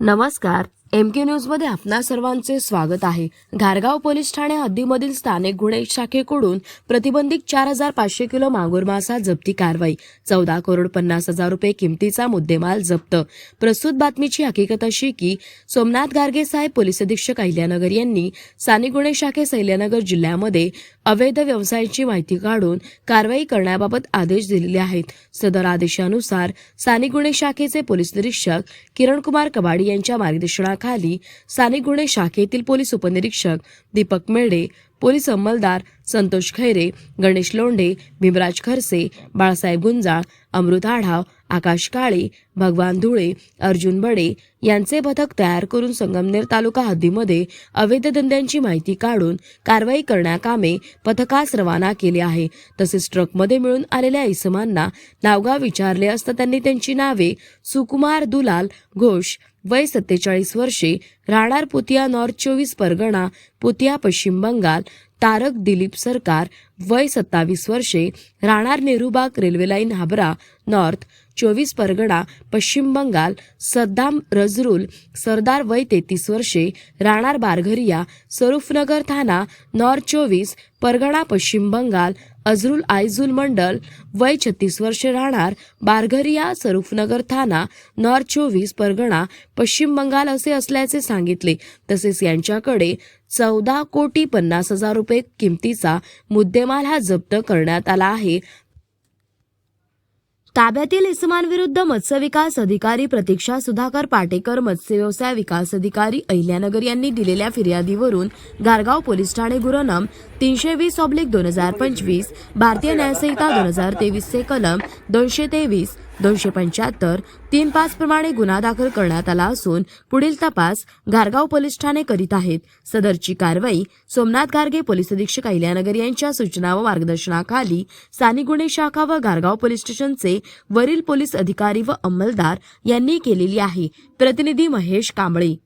नमस्कार एम के न्यूजमध्ये आपणा सर्वांचे स्वागत आहे. घारगाव पोलीस ठाणे हद्दीमधील स्थानिक गुन्हे शाखेकडून प्रतिबंधित चार हजार पाचशे किलो मागूर मासा जप्ती कारवाई. चौदा करोड पन्नास हजार रुपये किमतीचा मुद्देमाल जप्त. प्रस्तुत बातमीची हकीकत अशी की सोमनाथ गार्गे साहेब पोलीस अधीक्षक अहिल्यानगर यांनी स्थानिक गुन्हे शाखे सैल्यानगर जिल्ह्यामध्ये अवैध व्यवसायाची माहिती काढून कारवाई करण्याबाबत आदेश दिलेले आहेत. सदर आदेशानुसार स्थानिक गुन्हे शाखेचे पोलीस निरीक्षक किरणकुमार कबाडी यांच्या मार्गदर्शनाखाली स्थानिक गुन्हे शाखेतील पोलीस उपनिरीक्षक दीपक मेढे पोलीस अंमलदार संतोष खैरे गणेश लोंढे भीमराज खरसे बाळासाहेब गुंजाळ अमृत आढाव आकाश काळे भगवान धुळे अर्जुन बडे यांचे पथक तयार करून संगमनेर तालुका हद्दीमध्ये अवैध धंद्यांची माहिती काढून कारवाई करण्याकामे पथकास रवाना केले आहे. तसेच ट्रकमध्ये मिळून आलेल्या इसमांना नावगाव विचारले असता त्यांनी त्यांची नावे सुकुमार दुलाल घोष वय सत्तेचाळीस वर्षे राहणार पुतिया नॉर्थ चोवीस परगणा पुतिया पश्चिम बंगाल तारक दिलीप सरकार वय सत्तावीस वर्षे राहणार Nehrubagh railway line Habra north चोवीस परगणा पश्चिम बंगाल सद्दाम रजरुल सरदार वय तेहतीस वर्षे राहणार बारघरिया सरुफनगर थाना नॉर्थ चोवीस परगणा पश्चिम बंगाल अजरुल आयझुल मंडल वय छत्तीस वर्षे राहणार बारघरिया सरुफनगर थाना नॉर्थ चोवीस परगणा पश्चिम बंगाल असे असल्याचे सांगितले. तसेच यांच्याकडे चौदा कोटी पन्नास हजार रुपये किमतीचा मुद्देमाल हा जप्त करण्यात आला आहे. ताब्यातील इसमांविरुद्ध मत्स्य विकास अधिकारी प्रतीक्षा सुधाकर पाटेकर मत्स्य व्यवसाय विकास अधिकारी अहिल्यानगर यांनी दिलेल्या फिर्यादीवरून गारगाव पोलीस ठाणे गुरनम तीनशे वीस ऑब्लिक दोन हजार पंचवीस भारतीय न्यायसंहिता दोन हजार तेवीसचे कलम दोनशे तेवीस दोनशे पंच्याहत्तर तीन पाच प्रमाणे गुन्हा दाखल करण्यात आला असून पुढील तपास गारगाव पोलीस ठाणे करीत आहेत. सदरची कारवाई सोमनाथ गारगे पोलीस अधीक्षक अहिल्यानगर यांच्या सूचना व मार्गदर्शनाखाली स्थानिक गुन्हे शाखा व गारगाव पोलीस स्टेशनचे वरील पोलीस अधिकारी व अंमलदार यांनी केलेली आहे. प्रतिनिधी महेश कांबळे.